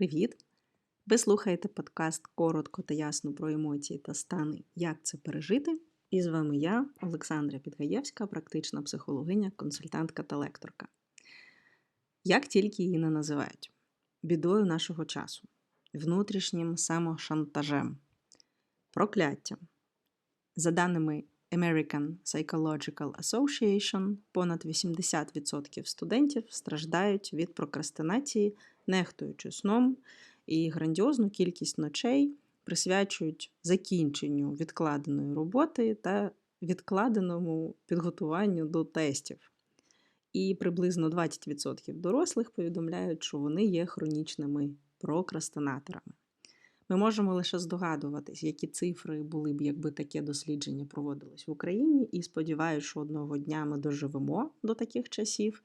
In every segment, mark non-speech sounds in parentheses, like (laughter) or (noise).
Привіт! Ви слухаєте подкаст коротко та ясно про емоції та стани, як це пережити. І з вами я, Олександра Підгаєвська, практична психологиня, консультантка та лекторка. Як тільки її не називають бідою нашого часу, внутрішнім самошантажем, прокляттям. За даними American Psychological Association, понад 80% студентів страждають від прокрастинації, нехтуючи сном, і грандіозну кількість ночей присвячують закінченню відкладеної роботи та відкладеному підготуванню до тестів. І приблизно 20% дорослих повідомляють, що вони є хронічними прокрастинаторами. Ми можемо лише здогадуватись, які цифри були б, якби таке дослідження проводилось в Україні, і сподіваюся, що одного дня ми доживемо до таких часів.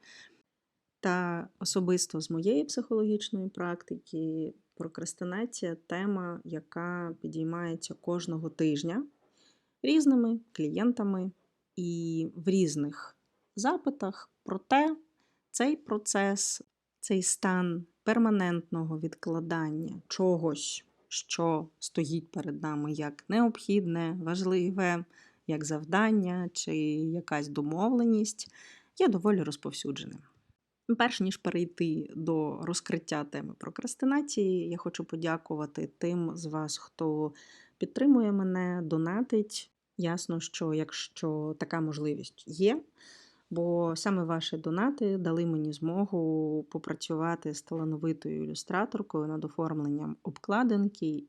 Та особисто з моєї психологічної практики прокрастинація тема, яка підіймається кожного тижня різними клієнтами і в різних запитах. Проте цей процес, цей стан перманентного відкладання чогось що стоїть перед нами як необхідне, важливе, як завдання чи якась домовленість, є доволі розповсюдженим. Перш ніж перейти до розкриття теми прокрастинації, я хочу подякувати тим з вас, хто підтримує мене, донатить. Ясно, що якщо така можливість є, бо саме ваші донати дали мені змогу попрацювати з талановитою ілюстраторкою над оформленням обкладинки.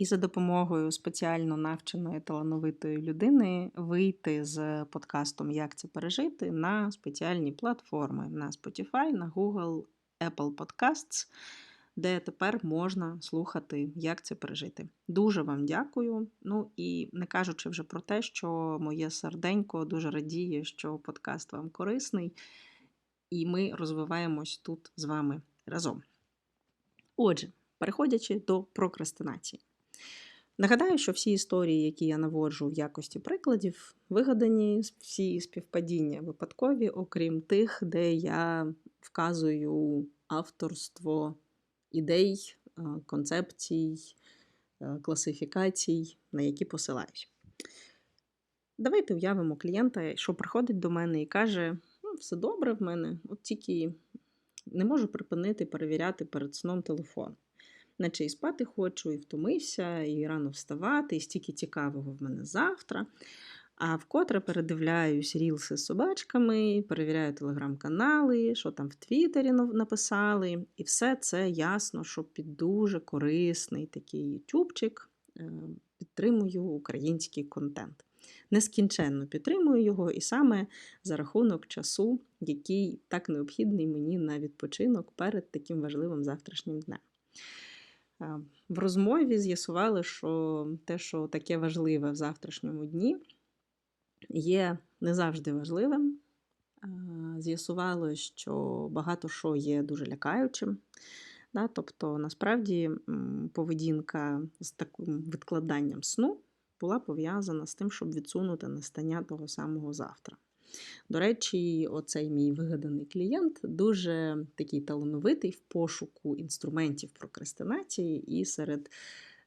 І за допомогою спеціально навченої талановитої людини вийти з подкастом Як це пережити на спеціальні платформи на Spotify, на Google, Apple Podcasts де тепер можна слухати, як це пережити. Дуже вам дякую. Ну і не кажучи вже про те, що моє серденько дуже радіє, що подкаст вам корисний, і ми розвиваємось тут з вами разом. Отже, переходячи до прокрастинації. Нагадаю, що всі історії, які я наводжу в якості прикладів, вигадані всі співпадіння випадкові, окрім тих, де я вказую авторство ідей, е, концепцій, е, класифікацій, на які посилаюсь. Давайте уявимо клієнта, що приходить до мене і каже: ну, все добре в мене, от тільки не можу припинити перевіряти перед сном телефон. Наче і спати хочу, і втомився, і рано вставати, і стільки цікавого в мене завтра. А вкотре передивляюсь рілси з собачками, перевіряю телеграм-канали, що там в Твіттері написали. І все це ясно, що під дуже корисний такий ютубчик е, підтримую український контент. Нескінченно підтримую його, і саме за рахунок часу, який так необхідний мені на відпочинок перед таким важливим завтрашнім днем. Е, в розмові з'ясували, що те, що таке важливе в завтрашньому дні є не завжди важливим. З'ясувало, що багато що є дуже лякаючим. Да? Тобто, насправді, поведінка з таким відкладанням сну була пов'язана з тим, щоб відсунути настання того самого завтра. До речі, оцей мій вигаданий клієнт дуже такий талановитий в пошуку інструментів прокрастинації і серед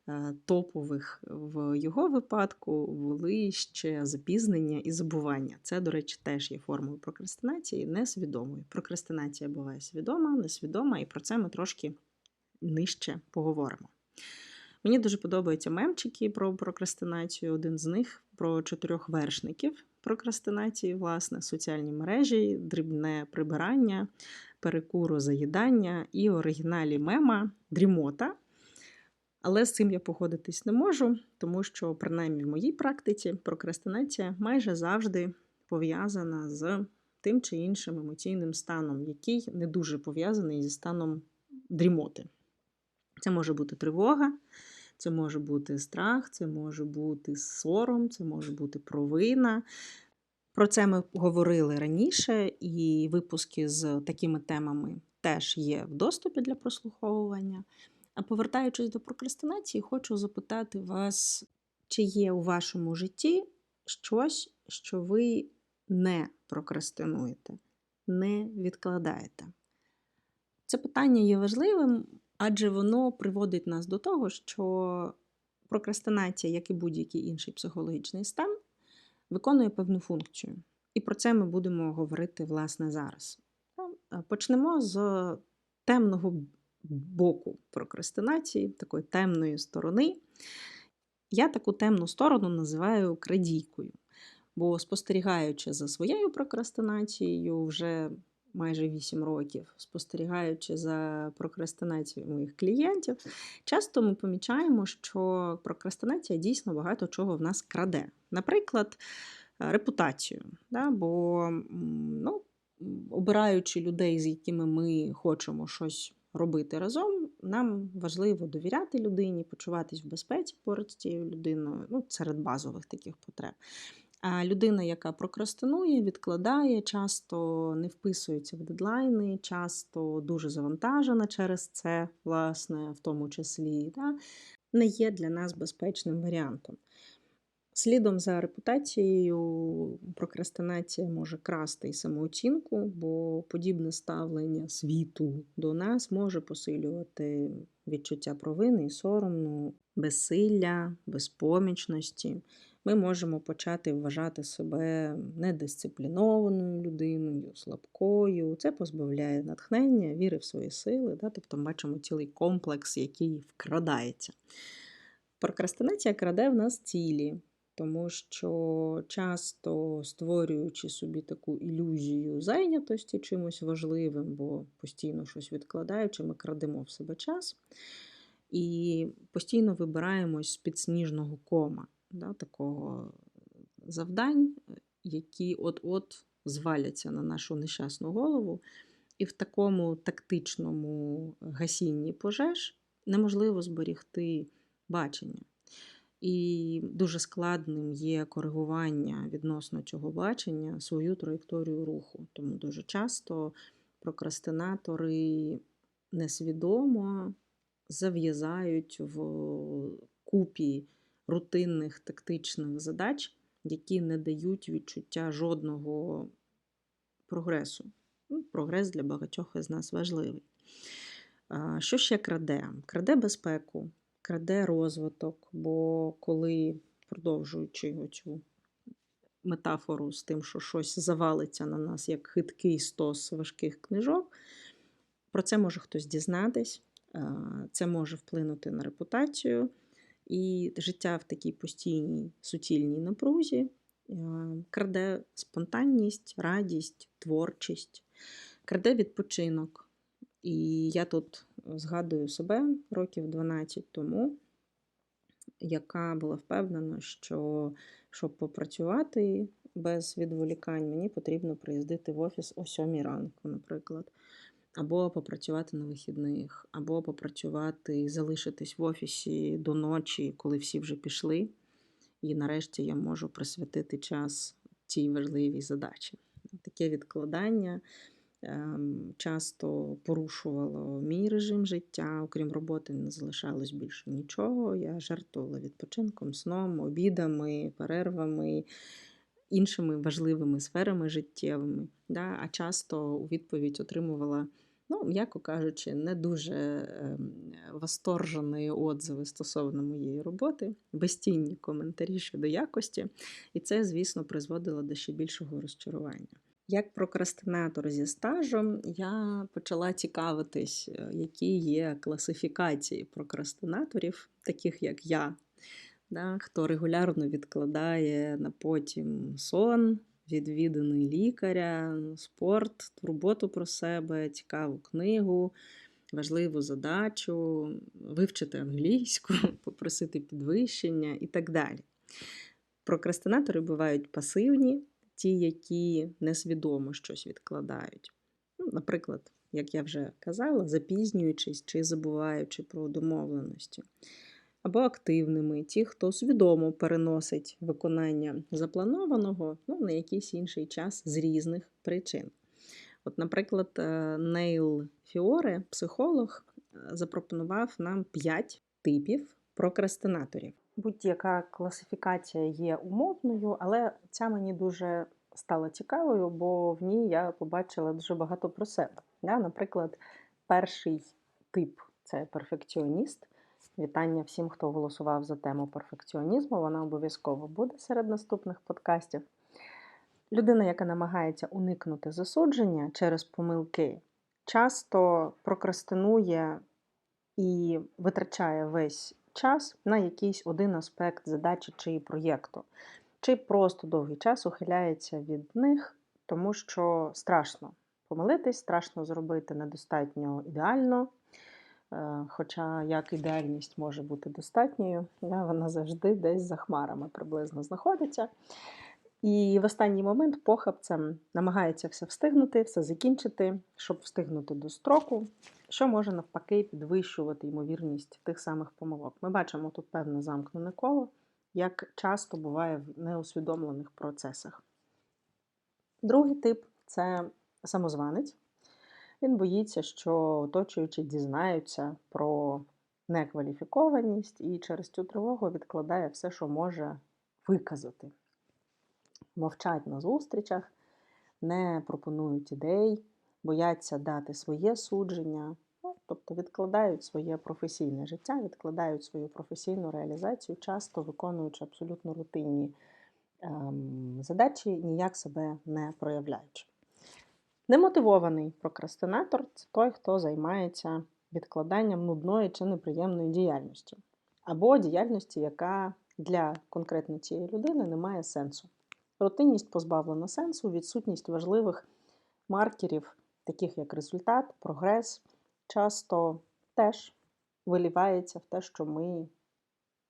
Е, топових в його випадку були ще запізнення і забування. Це, до речі, теж є формою прокрастинації, несвідомої. Прокрастинація буває свідома, несвідома, і про це ми трошки нижче поговоримо. Мені дуже подобаються мемчики про прокрастинацію. Один з них про чотирьох вершників прокрастинації, власне, соціальні мережі, дрібне прибирання, перекуру заїдання і оригіналі мема дрімота. Але з цим я погодитись не можу, тому що, принаймні в моїй практиці, прокрастинація майже завжди пов'язана з тим чи іншим емоційним станом, який не дуже пов'язаний зі станом дрімоти. Це може бути тривога, це може бути страх, це може бути сором, це може бути провина. Про це ми говорили раніше, і випуски з такими темами теж є в доступі для прослуховування. А повертаючись до прокрастинації, хочу запитати вас, чи є у вашому житті щось, що ви не прокрастинуєте, не відкладаєте. Це питання є важливим, Адже воно приводить нас до того, що прокрастинація, як і будь-який інший психологічний стан, виконує певну функцію. І про це ми будемо говорити власне зараз. Е, Почнемо з темного боку прокрастинації, такої темної сторони. Я таку темну сторону називаю крадійкою. Бо спостерігаючи за своєю прокрастинацією вже майже 8 років, спостерігаючи за прокрастинацією моїх клієнтів, часто ми помічаємо, що прокрастинація дійсно багато чого в нас краде. Наприклад, е, репутацію. Да? Бо ну, обираючи людей, з якими ми хочемо щось робити разом, нам важливо довіряти людині, почуватись в безпеці поруч з цією людиною, ну, серед базових таких потреб. Людина, яка прокрастинує, відкладає, часто не вписується в дедлайни, часто дуже завантажена через це, власне, в тому числі, да, не є для нас безпечним варіантом. Слідом за репутацією прокрастинація може красти і самооцінку, бо подібне ставлення світу до нас може посилювати відчуття провини і соромну, безсилля, безпомічності. Ми можемо почати вважати себе недисциплінованою людиною, слабкою. Це позбавляє натхнення, віри в свої сили. Да? Тобто ми бачимо цілий комплекс, який вкрадається. Прокрастинація краде в нас цілі, тому що часто створюючи собі таку ілюзію зайнятості чимось важливим, бо постійно щось відкладаючи, ми крадемо в себе час і постійно вибираємось з підсніжного кома, да, такого завдань, які от-от зваляться на нашу нещасну голову. І в такому тактичному гасінні пожеж неможливо зберігти бачення. І дуже складним є коригування відносно цього бачення свою траєкторію руху. Тому дуже часто прокрастинатори несвідомо зав'язають в купі рутинних тактичних задач, які не дають відчуття жодного прогресу. Ну, Прогрес для багатьох із нас важливий. Що ще краде? Краде безпеку, краде розвиток, бо коли, продовжуючи оцю метафору з тим, що щось завалиться на нас як хиткий стос важких книжок, про це може хтось дізнатись, це може вплинути на репутацію. І життя в такій постійній суцільній напрузі е, краде спонтанність, радість, творчість, краде відпочинок. І я тут згадую себе років 12 тому, яка була впевнена, що щоб попрацювати без відволікань, мені потрібно приїздити в офіс о 7 ранку, наприклад. Або попрацювати на вихідних, або попрацювати і залишитись в офісі до ночі, коли всі вже пішли. І нарешті я можу присвятити час цій важливій задачі. Таке відкладання ем, часто порушувало мій режим життя. Окрім роботи, не залишалось більше нічого. Я жертвувала відпочинком, сном, обідами, перервами. Іншими важливими сферами життєвими, а часто у відповідь отримувала ну, м'яко кажучи, не дуже ем, восторжені отзиви стосовно моєї роботи, безцінні коментарі щодо якості, і це, звісно, призводило до ще більшого розчарування. Як прокрастинатор зі стажем, я почала цікавитись, е, які є класифікації прокрастинаторів, таких як я, да, хто регулярно відкладає на потім сон, відвіданий лікаря, спорт, турботу про себе, цікаву книгу, важливу задачу, вивчити англійську, (laughs) попросити підвищення і так далі. Прокрастинатори бувають пасивні, ті, які несвідомо щось відкладають. Ну, Наприклад, як я вже казала, запізнюючись чи забуваючи про домовленості або активними, ті, хто свідомо переносить виконання запланованого ну, на якийсь інший час з різних причин. От, наприклад, е, Нейл Фіоре, психолог, е, запропонував нам 5 типів прокрастинаторів. Будь-яка класифікація є умовною, але ця мені дуже стала цікавою, бо в ній я побачила дуже багато про себе. Наприклад, перший тип це перфекціоніст. Вітання всім, хто голосував за тему перфекціонізму. Вона обов'язково буде серед наступних подкастів. Людина, яка намагається уникнути засудження через помилки, часто прокрастинує і витрачає весь час на якийсь один аспект задачі чи проєкту, чи просто довгий час ухиляється від них, тому що страшно помилитись, страшно зробити недостатньо ідеально. Е, хоча як ідеальність може бути достатньою, вона завжди десь за хмарами приблизно знаходиться. І в останній момент похабцем намагається все встигнути, все закінчити, щоб встигнути до строку, що може навпаки підвищувати ймовірність тих самих помилок. Ми бачимо тут певне замкнене коло, як часто буває в неусвідомлених процесах. Другий тип це самозванець. Він боїться, що оточуючі дізнаються про некваліфікованість і через цю тривогу відкладає все, що може виказати. Мовчать на зустрічах, не пропонують ідей, бояться дати своє судження, ну, тобто відкладають своє професійне життя, відкладають свою професійну реалізацію, часто виконуючи абсолютно рутинні ем, задачі, ніяк себе не проявляючи. Немотивований прокрастинатор це той, хто займається відкладанням нудної чи неприємної діяльності, або діяльності, яка для конкретно цієї людини не має сенсу. Рутинність позбавлена сенсу, відсутність важливих маркерів, таких як результат, прогрес, часто теж вилівається в те, що ми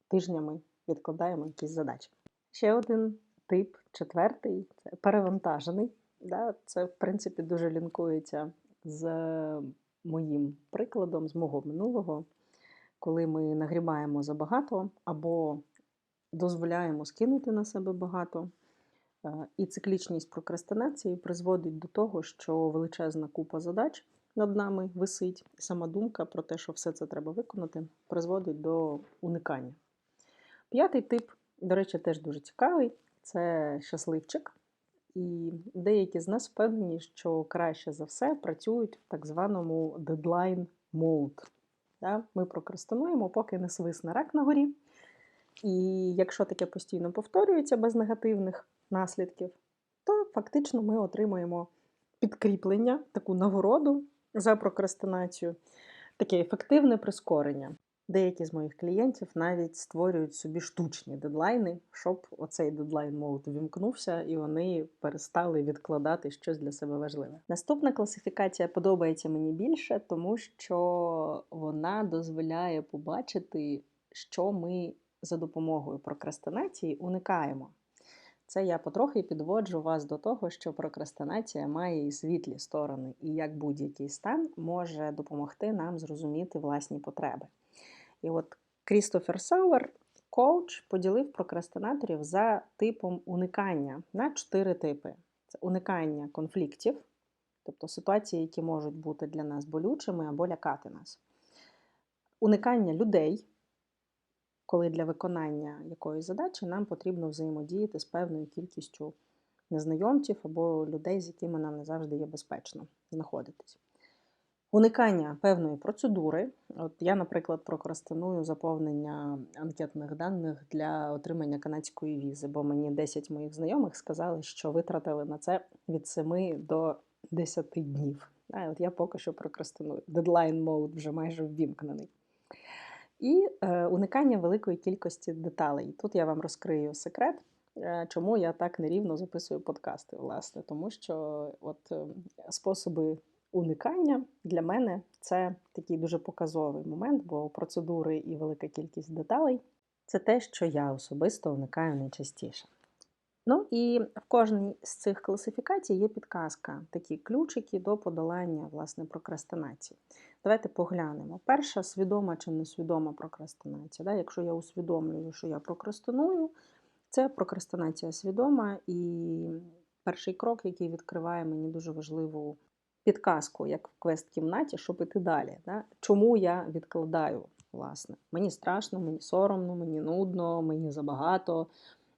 тижнями відкладаємо якісь задачі. Ще один тип, четвертий це перевантажений. Да? Це, в принципі, дуже лінкується з моїм прикладом, з мого минулого, коли ми нагрібаємо забагато або дозволяємо скинути на себе багато. Е, і циклічність прокрастинації призводить до того, що величезна купа задач над нами висить, і сама думка про те, що все це треба виконати, призводить до уникання. П'ятий тип, до речі, теж дуже цікавий це щасливчик. І деякі з нас впевнені, що краще за все працюють в так званому deadline mode. Ми прокрастинуємо, поки не свисне рак на горі. І якщо таке постійно повторюється без негативних наслідків, то фактично ми отримуємо підкріплення, таку нагороду за прокрастинацію, таке ефективне прискорення. Деякі з моїх клієнтів навіть створюють собі штучні дедлайни, щоб оцей дедлайн мод вімкнувся і вони перестали відкладати щось для себе важливе. Наступна класифікація подобається мені більше, тому що вона дозволяє побачити, що ми за допомогою прокрастинації уникаємо. Це я потрохи підводжу вас до того, що прокрастинація має і світлі сторони, і як будь-який стан може допомогти нам зрозуміти власні потреби. І от Крістофер Сауер, коуч, поділив прокрастинаторів за типом уникання на чотири типи: це уникання конфліктів, тобто ситуації, які можуть бути для нас болючими або лякати нас, уникання людей. Коли для виконання якоїсь задачі нам потрібно взаємодіяти з певною кількістю незнайомців або людей, з якими нам не завжди є безпечно знаходитись. Уникання певної процедури. От Я, наприклад, прокрастиную заповнення анкетних даних для отримання канадської візи, бо мені 10 моїх знайомих сказали, що витратили на це від 7 до 10 днів. А от Я поки що прокрастиную. Дедлайн мод вже майже ввімкнений. І е, уникання великої кількості деталей. Тут я вам розкрию секрет. Е, чому я так нерівно записую подкасти, власне, тому що от е, способи уникання для мене це такий дуже показовий момент, бо процедури і велика кількість деталей це те, що я особисто уникаю найчастіше. Ну і в кожній з цих класифікацій є підказка, такі ключики до подолання власне прокрастинації. Давайте поглянемо. Перша свідома чи несвідома прокрастинація. Да? Якщо я усвідомлюю, що я прокрастиную, це прокрастинація свідома, і перший крок, який відкриває мені дуже важливу підказку, як в квест-кімнаті, щоб іти далі. Да? Чому я відкладаю? власне? Мені страшно, мені соромно, мені нудно, мені забагато.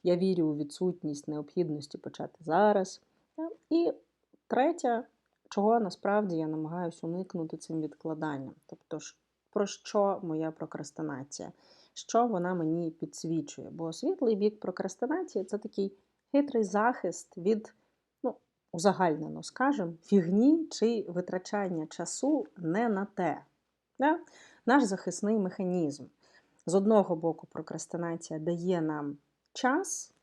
Я вірю у відсутність необхідності почати зараз. І третє, чого насправді я намагаюся уникнути цим відкладанням. Тобто, про що моя прокрастинація, що вона мені підсвічує. Бо світлий бік прокрастинації це такий хитрий захист від, узагальнено скажемо, фігні чи витрачання часу не на те. Да? Наш захисний механізм. З одного боку, прокрастинація дає нам час,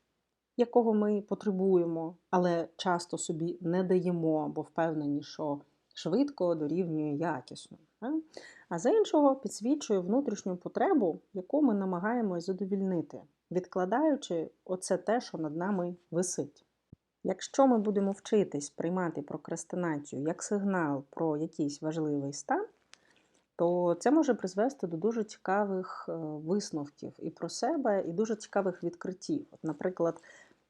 якого ми потребуємо, але часто собі не даємо, бо впевнені, що швидко дорівнює якісно. А з іншого підсвічує внутрішню потребу, яку ми намагаємось задовільнити, відкладаючи оце те, що над нами висить. Якщо ми будемо вчитись приймати прокрастинацію як сигнал про якийсь важливий стан, то це може призвести до дуже цікавих е, висновків і про себе, і дуже цікавих відкриттів. От, Наприклад,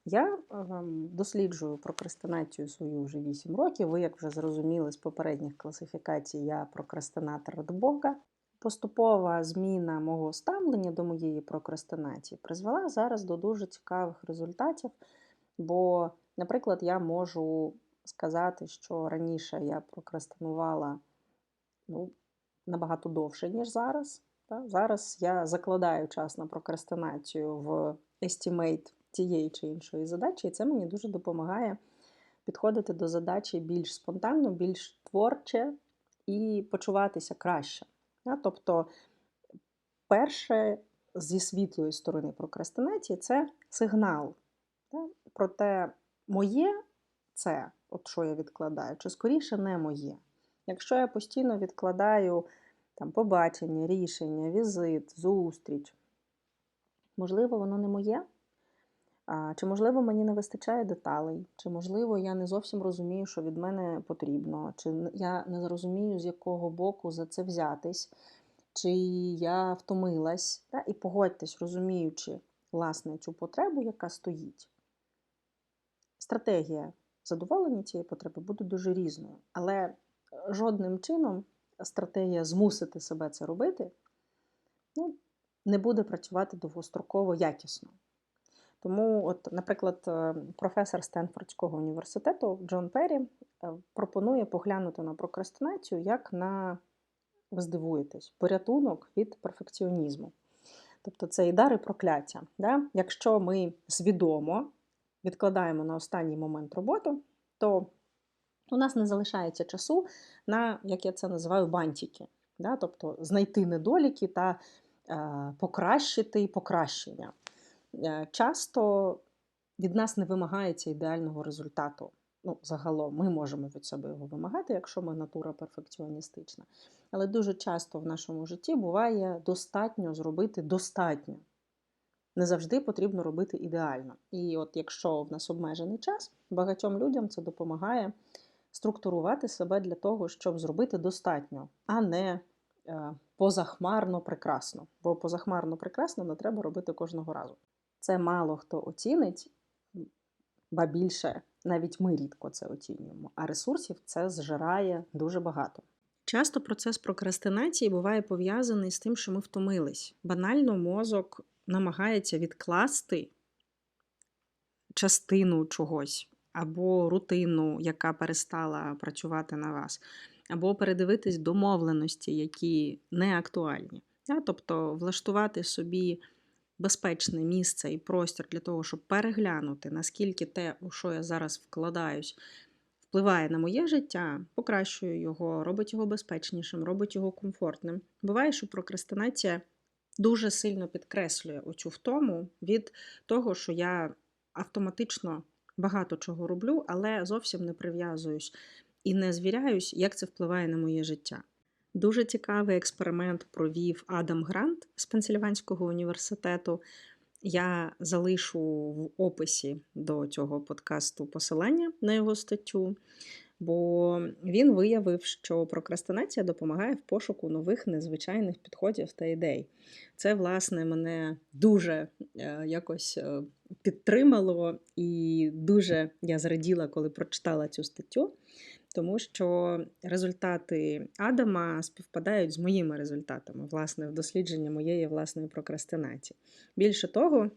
я ем, досліджую прокрастинацію свою вже 8 років. Ви, як вже зрозуміли з попередніх класифікацій, я прокрастинатор від Бога. Поступова зміна мого ставлення до моєї прокрастинації призвела зараз до дуже цікавих результатів. Бо, наприклад, я можу сказати, що раніше я прокрастинувала ну, набагато довше, ніж зараз. Зараз я закладаю час на прокрастинацію в estimate тієї чи іншої задачі, і це мені дуже допомагає підходити до задачі більш спонтанно, більш творче і почуватися краще. Тобто, перше зі світлої сторони прокрастинації це сигнал. Проте моє це, от що я відкладаю, чи скоріше не моє. Якщо я постійно відкладаю там, побачення, рішення, візит, зустріч, можливо, воно не моє. Чи, можливо, мені не вистачає деталей, чи, можливо, я не зовсім розумію, що від мене потрібно, чи я не розумію, з якого боку за це взятись, чи я втомилась. І погодьтесь, розуміючи, власне, цю потребу, яка стоїть. Стратегія задоволення цієї потреби буде дуже різною. Але жодним чином стратегія змусити себе це робити ну, не буде працювати довгостроково якісно. Тому, от, наприклад, е, професор Стенфордського університету Джон Перрі е, пропонує поглянути на прокрастинацію як на, ви здивуєтесь, порятунок від перфекціонізму. Тобто це і дар, і прокляття. Да? Якщо ми свідомо відкладаємо на останній момент роботу, то у нас не залишається часу на, як я це називаю, бантики. Да? Тобто знайти недоліки та е, покращити покращення. Е, часто від нас не вимагається ідеального результату. Ну, загалом, ми можемо від себе його вимагати, якщо ми натура перфекціоністична. Але дуже часто в нашому житті буває достатньо зробити достатньо. Не завжди потрібно робити ідеально. І от якщо в нас обмежений час, багатьом людям це допомагає структурувати себе для того, щоб зробити достатньо, а не е, позахмарно прекрасно. Бо позахмарно прекрасно не треба робити кожного разу. Це мало хто оцінить, ба більше, навіть ми рідко це оцінюємо, а ресурсів це зжирає дуже багато. Часто процес прокрастинації буває пов'язаний з тим, що ми втомились. Банально мозок намагається відкласти частину чогось, або рутину, яка перестала працювати на вас, або передивитись домовленості, які не актуальні. Тобто влаштувати собі безпечне місце і простір для того, щоб переглянути, наскільки те, у що я зараз вкладаюсь, впливає на моє життя, покращує його, робить його безпечнішим, робить його комфортним. Буває, що прокрастинація дуже сильно підкреслює оцю втому від того, що я автоматично багато чого роблю, але зовсім не прив'язуюсь і не звіряюсь, як це впливає на моє життя. Дуже цікавий експеримент провів Адам Грант з Пенсильванського університету. Я залишу в описі до цього подкасту посилання на його статтю, бо він виявив, що прокрастинація допомагає в пошуку нових незвичайних підходів та ідей. Це, власне, мене дуже е, якось е, підтримало, і дуже я зраділа, коли прочитала цю статтю тому що результати Адама співпадають з моїми результатами, власне, в дослідженні моєї власної прокрастинації. Більше того,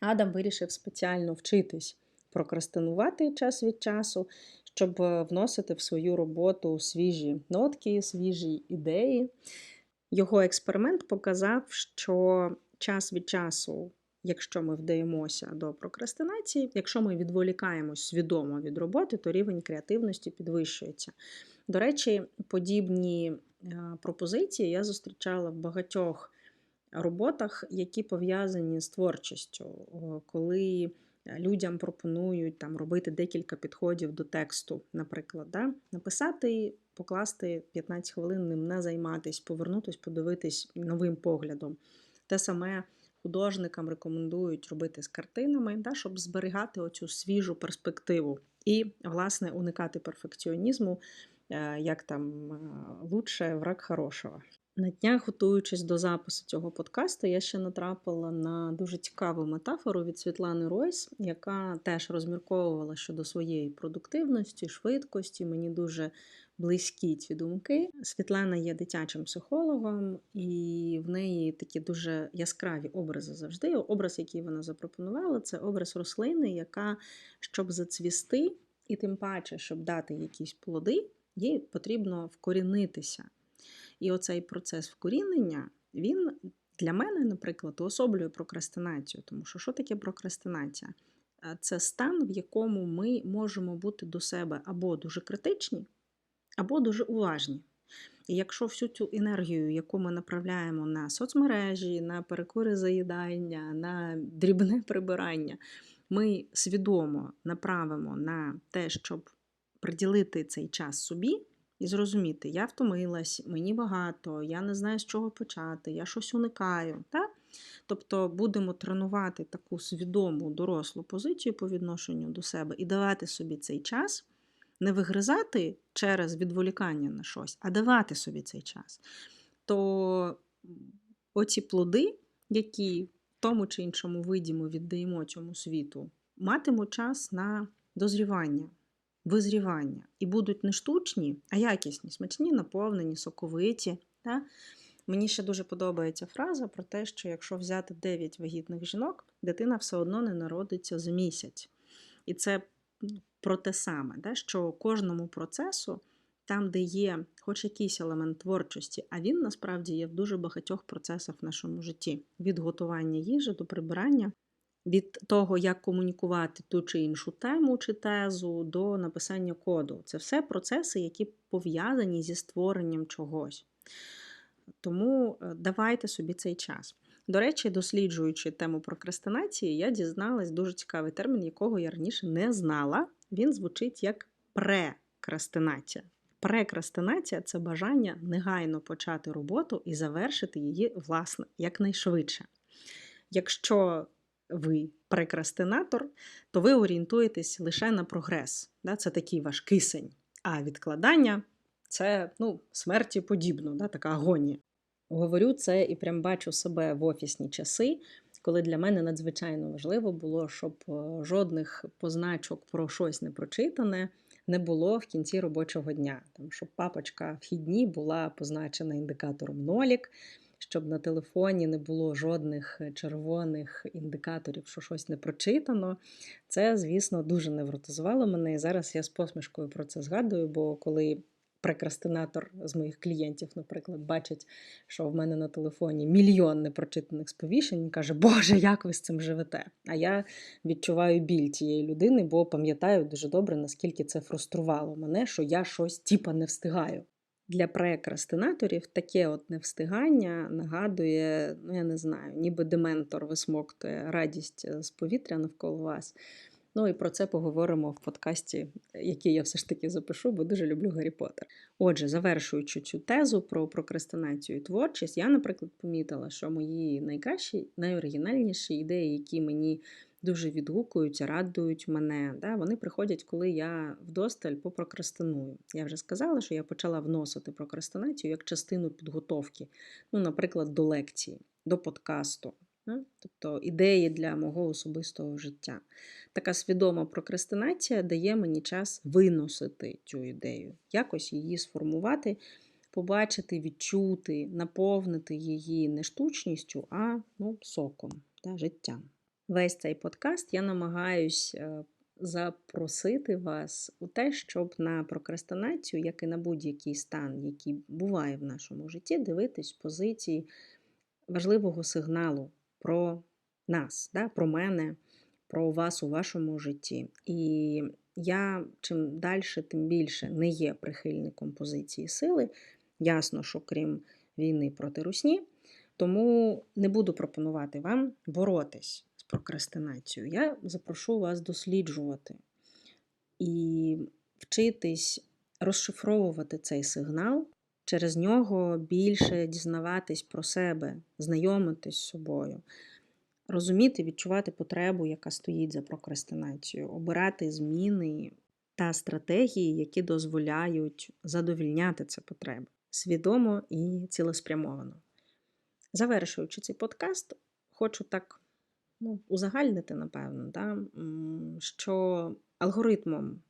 Адам вирішив спеціально вчитись прокрастинувати час від часу, щоб вносити в свою роботу свіжі нотки, свіжі ідеї. Його експеримент показав, що час від часу, якщо ми вдаємося до прокрастинації, якщо ми відволікаємось свідомо від роботи, то рівень креативності підвищується. До речі, подібні е, пропозиції я зустрічала в багатьох роботах, які пов'язані з творчістю, коли людям пропонують там робити декілька підходів до тексту, наприклад, да? написати, покласти 15 хвилин ним не займатись, повернутись, подивитись новим поглядом. Те саме художникам рекомендують робити з картинами, да, щоб зберігати оцю свіжу перспективу і, власне, уникати перфекціонізму, е, як там е, лучше враг хорошого. На днях, готуючись до запису цього подкасту, я ще натрапила на дуже цікаву метафору від Світлани Ройс, яка теж розмірковувала щодо своєї продуктивності, швидкості. Мені дуже близькі ці думки. Світлана є дитячим психологом, і в неї такі дуже яскраві образи завжди. Образ, який вона запропонувала, це образ рослини, яка, щоб зацвісти, і тим паче, щоб дати якісь плоди, їй потрібно вкорінитися. І оцей процес вкорінення, він для мене, наприклад, уособлює прокрастинацію. Тому що що таке прокрастинація? Це стан, в якому ми можемо бути до себе або дуже критичні, або дуже уважні. І якщо всю цю енергію, яку ми направляємо на соцмережі, на перекури заїдання, на дрібне прибирання, ми свідомо направимо на те, щоб приділити цей час собі, і зрозуміти, я втомилась, мені багато, я не знаю, з чого почати, я щось уникаю. Так? Тобто будемо тренувати таку свідому дорослу позицію по відношенню до себе і давати собі цей час, не вигризати через відволікання на щось, а давати собі цей час. То оці плоди, які в тому чи іншому виді ми віддаємо цьому світу, матимуть час на дозрівання визрівання. І будуть не штучні, а якісні, смачні, наповнені, соковиті. Да? Мені ще дуже подобається фраза про те, що якщо взяти 9 вагітних жінок, дитина все одно не народиться за місяць. І це про те саме, да? що кожному процесу, там, де є хоч якийсь елемент творчості, а він насправді є в дуже багатьох процесах в нашому житті: від готування їжі до прибирання від того, як комунікувати ту чи іншу тему чи тезу до написання коду. Це все процеси, які пов'язані зі створенням чогось. Тому е, давайте собі цей час. До речі, досліджуючи тему прокрастинації, я дізналась дуже цікавий термін, якого я раніше не знала. Він звучить як прекрастинація. Прекрастинація це бажання негайно почати роботу і завершити її, власне, якнайшвидше. Якщо ви прекрастинатор, то ви орієнтуєтесь лише на прогрес. Це такий ваш кисень. А відкладання це ну, смерті подібно, да, така агонія. Говорю це і прям бачу себе в офісні часи, коли для мене надзвичайно важливо було, щоб е, жодних позначок про щось не прочитане не було в кінці робочого дня. Там, Щоб папочка вхідні була позначена індикатором нолік, щоб на телефоні не було жодних е, червоних індикаторів, що щось не прочитано. Це, звісно, дуже невротизувало мене. І зараз я з посмішкою про це згадую, бо коли. Прекрастинатор з моїх клієнтів, наприклад, бачить, що в мене на телефоні мільйон непрочитаних сповіщень, і каже, Боже, як ви з цим живете? А я відчуваю біль тієї людини, бо пам'ятаю дуже добре, наскільки це фруструвало мене, що я щось типа не встигаю. Для прекрастинаторів таке от невстигання нагадує, ну я не знаю, ніби дементор висмоктує радість е, з повітря навколо вас. Ну і про це поговоримо в подкасті, який я все ж таки запишу, бо дуже люблю Гаррі Поттер. Отже, завершуючи цю тезу про прокрастинацію і творчість, я, наприклад, помітила, що мої найкращі, найоригінальніші ідеї, які мені дуже відгукуються, радують мене. Да? Вони приходять, коли я вдосталь попрокрастиную. Я вже сказала, що я почала вносити прокрастинацію як частину підготовки, ну, наприклад, до лекції, до подкасту. Тобто ідеї для мого особистого життя. Така свідома прокрастинація дає мені час виносити цю ідею, якось її сформувати, побачити, відчути, наповнити її не штучністю, а ну, соком, да, життям весь цей подкаст я намагаюсь е, запросити вас у те, щоб на прокрастинацію, як і на будь-який стан, який буває в нашому житті, дивитись позиції важливого сигналу про нас, да, про мене, про вас у вашому житті. І я чим далі, тим більше не є прихильником позиції сили. Ясно, що крім війни проти русні, тому не буду пропонувати вам боротись з прокрастинацією. Я запрошу вас досліджувати і вчитись розшифровувати цей сигнал, через нього більше дізнаватись про себе, знайомитись з собою, розуміти, відчувати потребу, яка стоїть за прокрастинацією, обирати зміни та стратегії, які дозволяють задовільняти це потреби свідомо і цілеспрямовано. Завершуючи цей подкаст, хочу так ну, узагальнити, напевно, да, що алгоритмом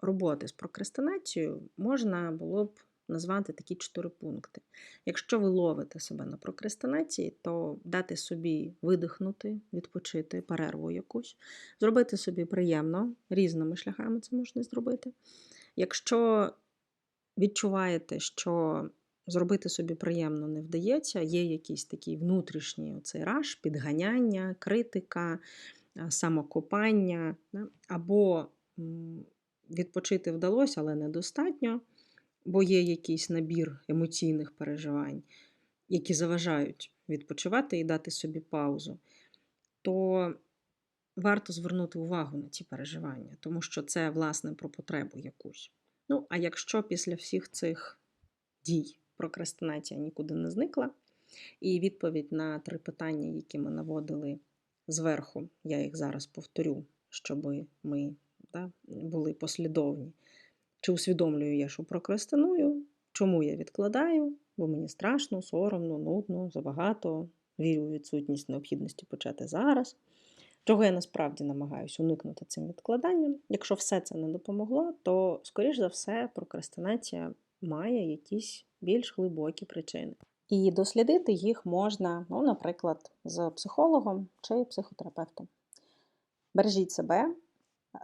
роботи з прокрастинацією можна було б назвати такі чотири пункти. Якщо ви ловите себе на прокрастинації, то дати собі видихнути, відпочити, перерву якусь, зробити собі приємно, різними шляхами це можна зробити. Якщо відчуваєте, що зробити собі приємно не вдається, є якийсь такий внутрішній оцей раш, підганяння, критика, самокопання, або відпочити вдалося, але недостатньо, бо є якийсь набір емоційних переживань, які заважають відпочивати і дати собі паузу, то варто звернути увагу на ці переживання, тому що це, власне, про потребу якусь. Ну, а якщо після всіх цих дій прокрастинація нікуди не зникла, і відповідь на три питання, які ми наводили зверху, я їх зараз повторю, щоб ми да, були послідовні. Чи усвідомлюю я, що прокрастиную, чому я відкладаю, бо мені страшно, соромно, нудно, забагато, вірю у відсутність необхідності почати зараз. Чого я насправді намагаюся уникнути цим відкладанням. Якщо все це не допомогло, то, скоріш за все, прокрастинація має якісь більш глибокі причини. І дослідити їх можна, ну, наприклад, з психологом чи психотерапевтом. Бережіть себе,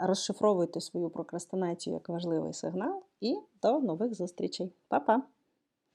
розшифровуйте свою прокрастинацію як важливий сигнал, і до нових зустрічей. Па-па!